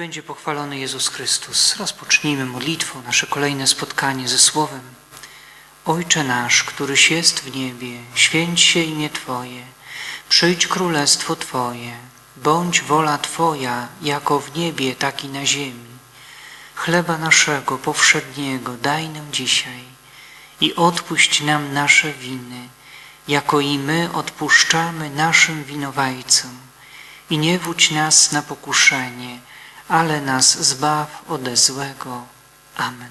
będzie pochwalony Jezus Chrystus. Rozpocznijmy modlitwą nasze kolejne spotkanie ze Słowem. Ojcze nasz, któryś jest w niebie, święć się imię Twoje, przyjdź królestwo Twoje, bądź wola Twoja, jako w niebie, tak i na ziemi. Chleba naszego powszedniego daj nam dzisiaj i odpuść nam nasze winy, jako i my odpuszczamy naszym winowajcom. I nie wódź nas na pokuszenie, ale nas zbaw ode złego. Amen.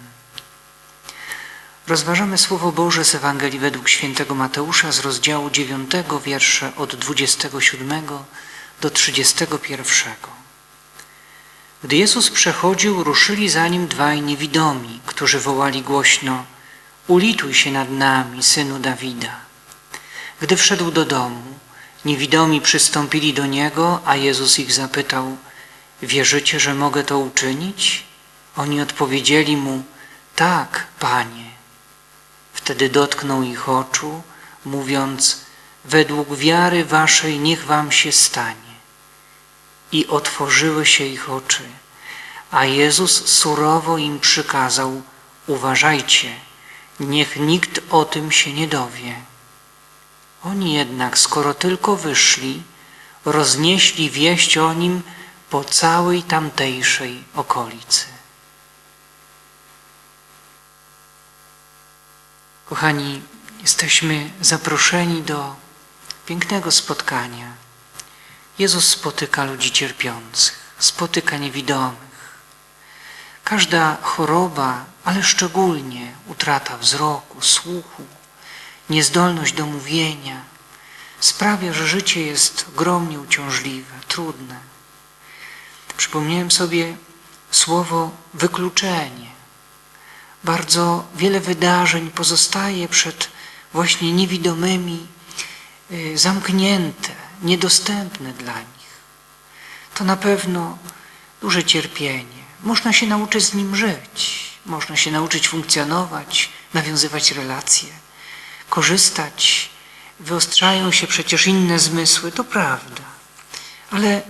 Rozważamy Słowo Boże z Ewangelii według świętego Mateusza z rozdziału 9, wiersze od 27 do 31. Gdy Jezus przechodził, ruszyli za nim dwaj niewidomi, którzy wołali głośno Ulituj się nad nami, synu Dawida. Gdy wszedł do domu, niewidomi przystąpili do niego, a Jezus ich zapytał Wierzycie, że mogę to uczynić? Oni odpowiedzieli mu Tak, Panie. Wtedy dotknął ich oczu, mówiąc Według wiary waszej niech wam się stanie. I otworzyły się ich oczy, a Jezus surowo im przykazał Uważajcie, niech nikt o tym się nie dowie. Oni jednak, skoro tylko wyszli, roznieśli wieść o nim po całej tamtejszej okolicy. Kochani, jesteśmy zaproszeni do pięknego spotkania. Jezus spotyka ludzi cierpiących, spotyka niewidomych. Każda choroba, ale szczególnie utrata wzroku, słuchu, niezdolność do mówienia sprawia, że życie jest ogromnie uciążliwe, trudne. Przypomniałem sobie słowo wykluczenie. Bardzo wiele wydarzeń pozostaje przed właśnie niewidomymi, y, zamknięte, niedostępne dla nich. To na pewno duże cierpienie. Można się nauczyć z nim żyć, można się nauczyć funkcjonować, nawiązywać relacje, korzystać. Wyostrzają się przecież inne zmysły, to prawda. Ale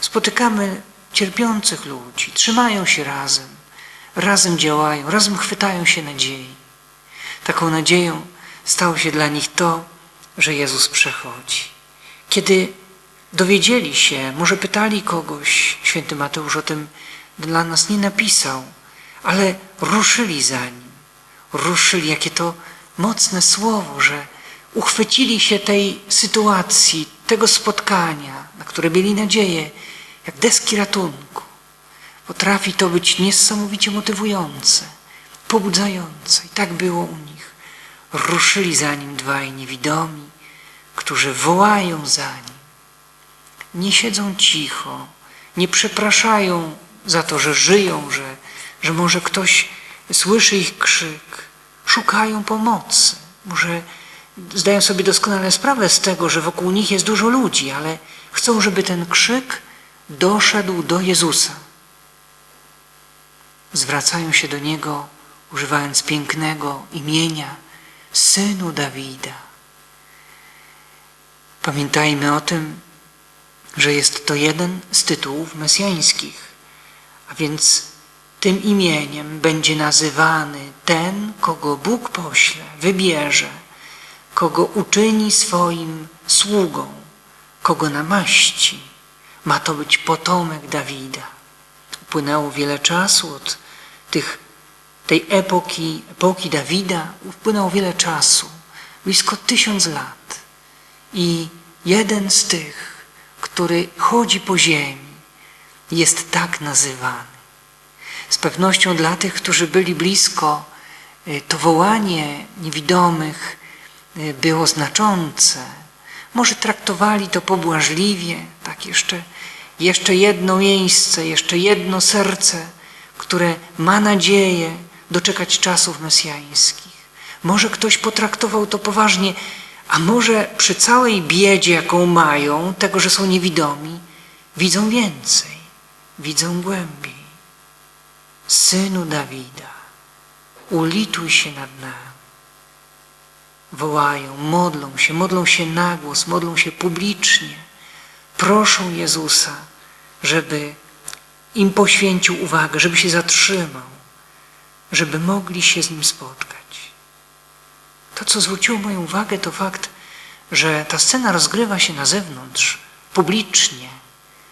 spotykamy cierpiących ludzi, trzymają się razem, razem działają, razem chwytają się nadziei. Taką nadzieją stało się dla nich to, że Jezus przechodzi. Kiedy dowiedzieli się, może pytali kogoś, święty Mateusz o tym dla nas nie napisał, ale ruszyli za nim. Ruszyli, jakie to mocne słowo, że uchwycili się tej sytuacji, tego spotkania, na które mieli nadzieję, jak deski ratunku. Potrafi to być niesamowicie motywujące, pobudzające. I tak było u nich. Ruszyli za nim dwaj niewidomi, którzy wołają za nim. Nie siedzą cicho, nie przepraszają za to, że żyją, że, że może ktoś słyszy ich krzyk. Szukają pomocy. Może zdają sobie doskonale sprawę z tego, że wokół nich jest dużo ludzi, ale chcą, żeby ten krzyk doszedł do Jezusa. Zwracają się do Niego, używając pięknego imienia Synu Dawida. Pamiętajmy o tym, że jest to jeden z tytułów mesjańskich, a więc tym imieniem będzie nazywany ten, kogo Bóg pośle, wybierze, kogo uczyni swoim sługą, kogo namaści. Ma to być potomek Dawida. Upłynęło wiele czasu od tych, tej epoki, epoki Dawida, upłynęło wiele czasu, blisko tysiąc lat. I jeden z tych, który chodzi po ziemi, jest tak nazywany. Z pewnością dla tych, którzy byli blisko, y, to wołanie niewidomych y, było znaczące. Może traktowali to pobłażliwie, tak jeszcze, jeszcze jedno miejsce, jeszcze jedno serce, które ma nadzieję doczekać czasów mesjańskich. Może ktoś potraktował to poważnie, a może przy całej biedzie, jaką mają, tego, że są niewidomi, widzą więcej, widzą głębiej. Synu Dawida, ulituj się nad nami. Wołają, modlą się, modlą się na głos, modlą się publicznie. Proszą Jezusa, żeby im poświęcił uwagę, żeby się zatrzymał, żeby mogli się z nim spotkać. To, co zwróciło moją uwagę, to fakt, że ta scena rozgrywa się na zewnątrz, publicznie.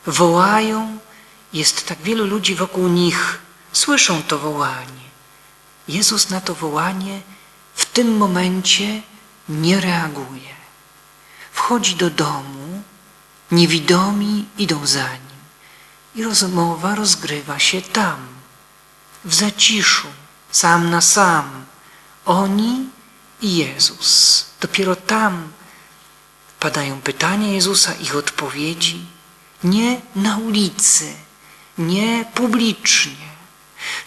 Wołają, jest tak wielu ludzi wokół nich, słyszą to wołanie. Jezus na to wołanie w tym momencie nie reaguje. Wchodzi do domu, niewidomi idą za nim i rozmowa rozgrywa się tam, w zaciszu, sam na sam. Oni i Jezus. Dopiero tam padają pytania Jezusa, ich odpowiedzi. Nie na ulicy, nie publicznie.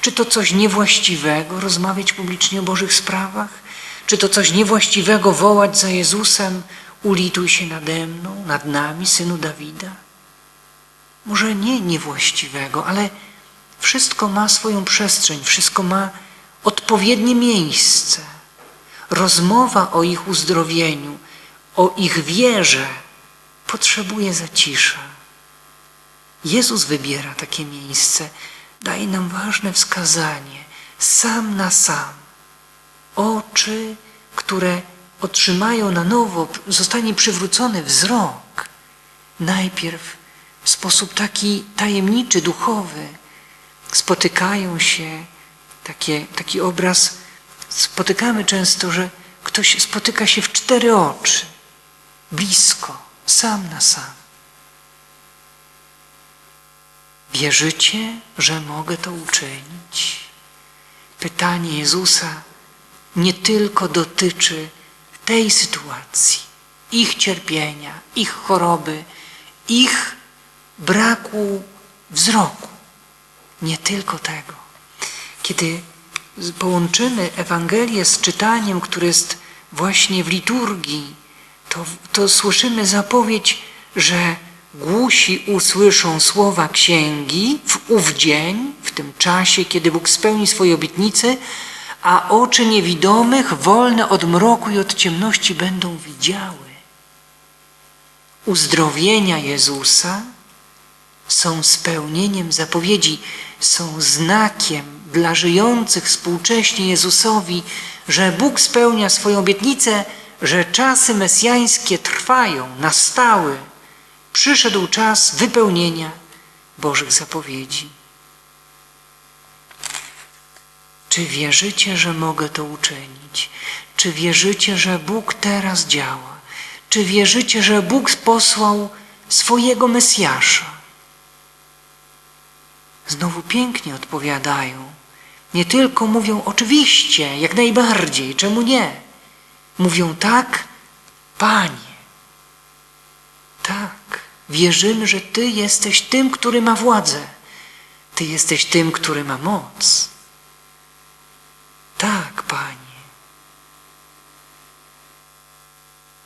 Czy to coś niewłaściwego rozmawiać publicznie o Bożych sprawach? Czy to coś niewłaściwego wołać za Jezusem, ulituj się nade mną, nad nami, synu Dawida? Może nie niewłaściwego, ale wszystko ma swoją przestrzeń, wszystko ma odpowiednie miejsce. Rozmowa o ich uzdrowieniu, o ich wierze potrzebuje zacisza. Jezus wybiera takie miejsce, daje nam ważne wskazanie, sam na sam. Oczy, które otrzymają na nowo, zostanie przywrócony wzrok. Najpierw w sposób taki tajemniczy, duchowy spotykają się, takie, taki obraz, spotykamy często, że ktoś spotyka się w cztery oczy, blisko, sam na sam. Wierzycie, że mogę to uczynić? Pytanie Jezusa nie tylko dotyczy tej sytuacji, ich cierpienia, ich choroby, ich braku wzroku. Nie tylko tego. Kiedy połączymy Ewangelię z czytaniem, które jest właśnie w liturgii, to, to słyszymy zapowiedź, że głusi usłyszą słowa księgi w ów dzień, w tym czasie, kiedy Bóg spełni swoje obietnice, a oczy niewidomych, wolne od mroku i od ciemności, będą widziały. Uzdrowienia Jezusa są spełnieniem zapowiedzi, są znakiem dla żyjących współcześnie Jezusowi, że Bóg spełnia swoją obietnicę, że czasy mesjańskie trwają, nastały. Przyszedł czas wypełnienia Bożych zapowiedzi. Czy wierzycie, że mogę to uczynić? Czy wierzycie, że Bóg teraz działa? Czy wierzycie, że Bóg posłał swojego Mesjasza? Znowu pięknie odpowiadają. Nie tylko mówią oczywiście, jak najbardziej, czemu nie? Mówią tak, Panie. Tak, wierzymy, że Ty jesteś tym, który ma władzę. Ty jesteś tym, który ma moc. Tak, Panie.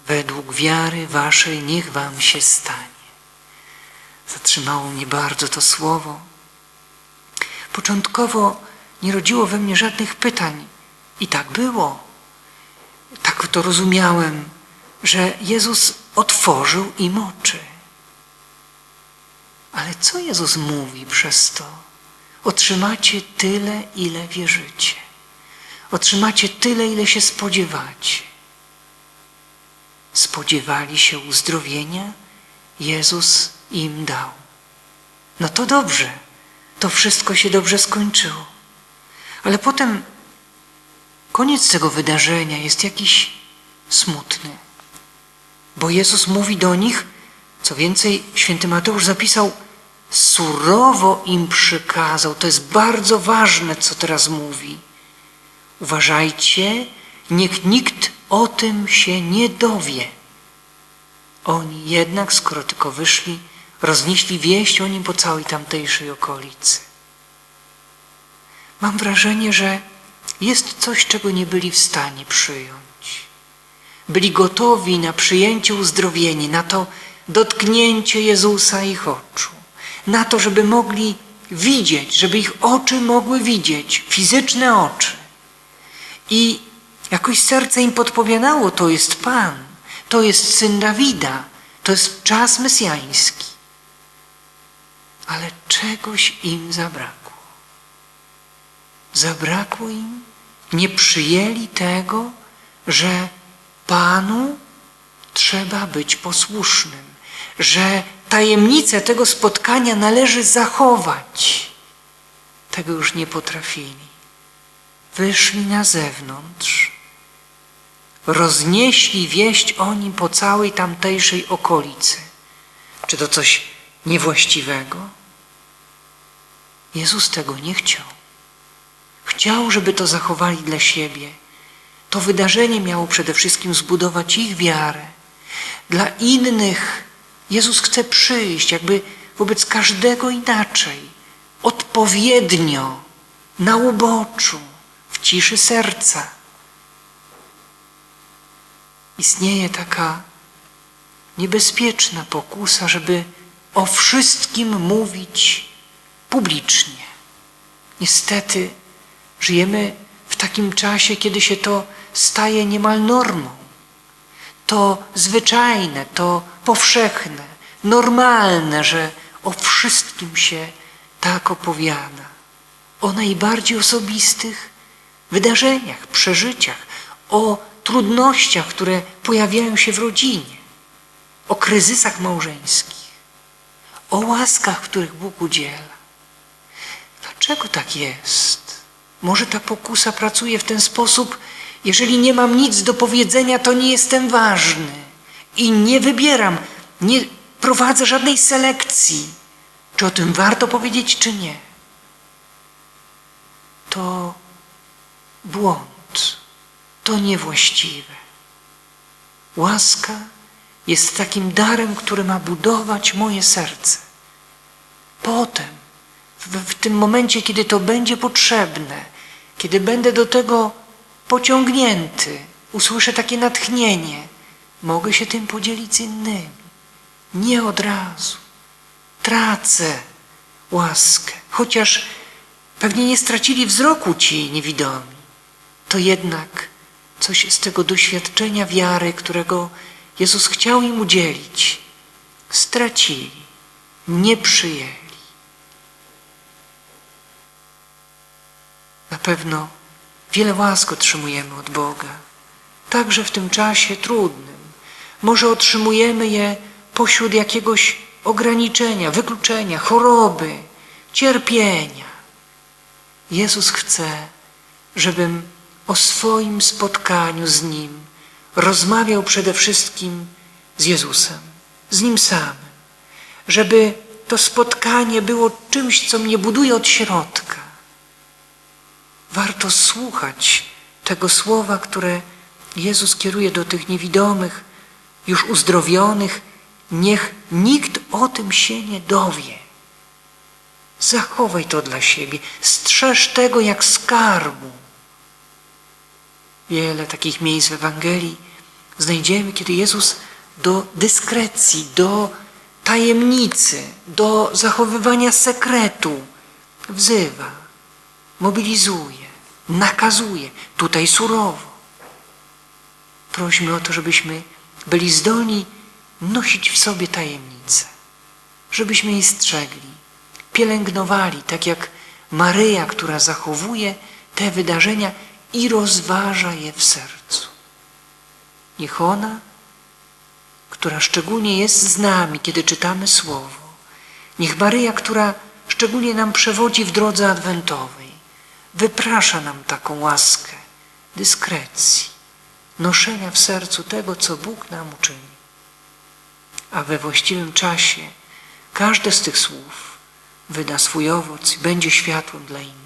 Według wiary Waszej niech Wam się stanie. Zatrzymało mnie bardzo to słowo. Początkowo nie rodziło we mnie żadnych pytań. I tak było. Tak to rozumiałem, że Jezus otworzył im oczy. Ale co Jezus mówi przez to? Otrzymacie tyle, ile wierzycie. Otrzymacie tyle, ile się spodziewacie. Spodziewali się uzdrowienia, Jezus im dał. No to dobrze, to wszystko się dobrze skończyło. Ale potem koniec tego wydarzenia jest jakiś smutny, bo Jezus mówi do nich, co więcej, święty Mateusz zapisał, surowo im przykazał. To jest bardzo ważne, co teraz mówi. Uważajcie, niech nikt o tym się nie dowie. Oni jednak, skoro tylko wyszli, roznieśli wieść o nim po całej tamtejszej okolicy. Mam wrażenie, że jest coś, czego nie byli w stanie przyjąć. Byli gotowi na przyjęcie uzdrowienia, na to dotknięcie Jezusa ich oczu, na to, żeby mogli widzieć, żeby ich oczy mogły widzieć, fizyczne oczy. I jakoś serce im podpowiadało, to jest Pan, to jest Syn Dawida, to jest czas mesjański. ale czegoś im zabrakło. Zabrakło im, nie przyjęli tego, że Panu trzeba być posłusznym, że tajemnicę tego spotkania należy zachować. Tego już nie potrafili. Wyszli na zewnątrz, roznieśli wieść o nim po całej tamtejszej okolicy. Czy to coś niewłaściwego? Jezus tego nie chciał. Chciał, żeby to zachowali dla siebie. To wydarzenie miało przede wszystkim zbudować ich wiarę. Dla innych Jezus chce przyjść, jakby wobec każdego inaczej, odpowiednio, na uboczu, ciszy serca. Istnieje taka niebezpieczna pokusa, żeby o wszystkim mówić publicznie. Niestety żyjemy w takim czasie, kiedy się to staje niemal normą. To zwyczajne, to powszechne, normalne, że o wszystkim się tak opowiada. O najbardziej osobistych wydarzeniach, przeżyciach, o trudnościach, które pojawiają się w rodzinie, o kryzysach małżeńskich, o łaskach, których Bóg udziela. Dlaczego tak jest? Może ta pokusa pracuje w ten sposób, jeżeli nie mam nic do powiedzenia, to nie jestem ważny i nie wybieram, nie prowadzę żadnej selekcji, czy o tym warto powiedzieć, czy nie. To błąd, to niewłaściwe. Łaska jest takim darem, który ma budować moje serce. Potem, w, w tym momencie, kiedy to będzie potrzebne, kiedy będę do tego pociągnięty, usłyszę takie natchnienie, mogę się tym podzielić z innymi. Nie od razu. Tracę łaskę, chociaż pewnie nie stracili wzroku ci niewidomi, to jednak coś z tego doświadczenia wiary, którego Jezus chciał im udzielić, stracili, nie przyjęli. Na pewno wiele łask otrzymujemy od Boga, także w tym czasie trudnym. Może otrzymujemy je pośród jakiegoś ograniczenia, wykluczenia, choroby, cierpienia. Jezus chce, żebym o swoim spotkaniu z Nim rozmawiał przede wszystkim z Jezusem, z Nim samym, żeby to spotkanie było czymś, co mnie buduje od środka. Warto słuchać tego słowa, które Jezus kieruje do tych niewidomych, już uzdrowionych. Niech nikt o tym się nie dowie. Zachowaj to dla siebie, strzeż tego jak skarbu. Wiele takich miejsc w Ewangelii znajdziemy, kiedy Jezus do dyskrecji, do tajemnicy, do zachowywania sekretu wzywa, mobilizuje, nakazuje, tutaj surowo. Prośmy o to, żebyśmy byli zdolni nosić w sobie tajemnicę, żebyśmy jej strzegli, pielęgnowali, tak jak Maryja, która zachowuje te wydarzenia i rozważa je w sercu. Niech ona, która szczególnie jest z nami, kiedy czytamy Słowo, niech Maryja, która szczególnie nam przewodzi w drodze adwentowej, wyprasza nam taką łaskę dyskrecji, noszenia w sercu tego, co Bóg nam uczyni. A we właściwym czasie każde z tych słów wyda swój owoc i będzie światłem dla innych.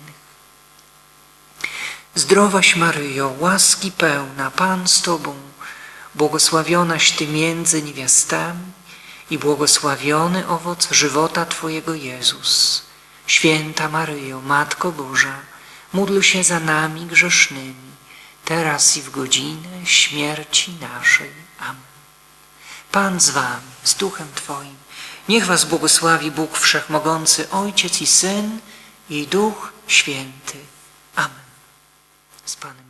Zdrowaś Maryjo, łaski pełna, Pan z Tobą, błogosławionaś Ty między niewiastami i błogosławiony owoc żywota Twojego Jezus. Święta Maryjo, Matko Boża, módl się za nami grzesznymi, teraz i w godzinę śmierci naszej. Amen. Pan z Wami, z Duchem Twoim, niech Was błogosławi Bóg Wszechmogący, Ojciec i Syn i Duch Święty. Amen. Z Panem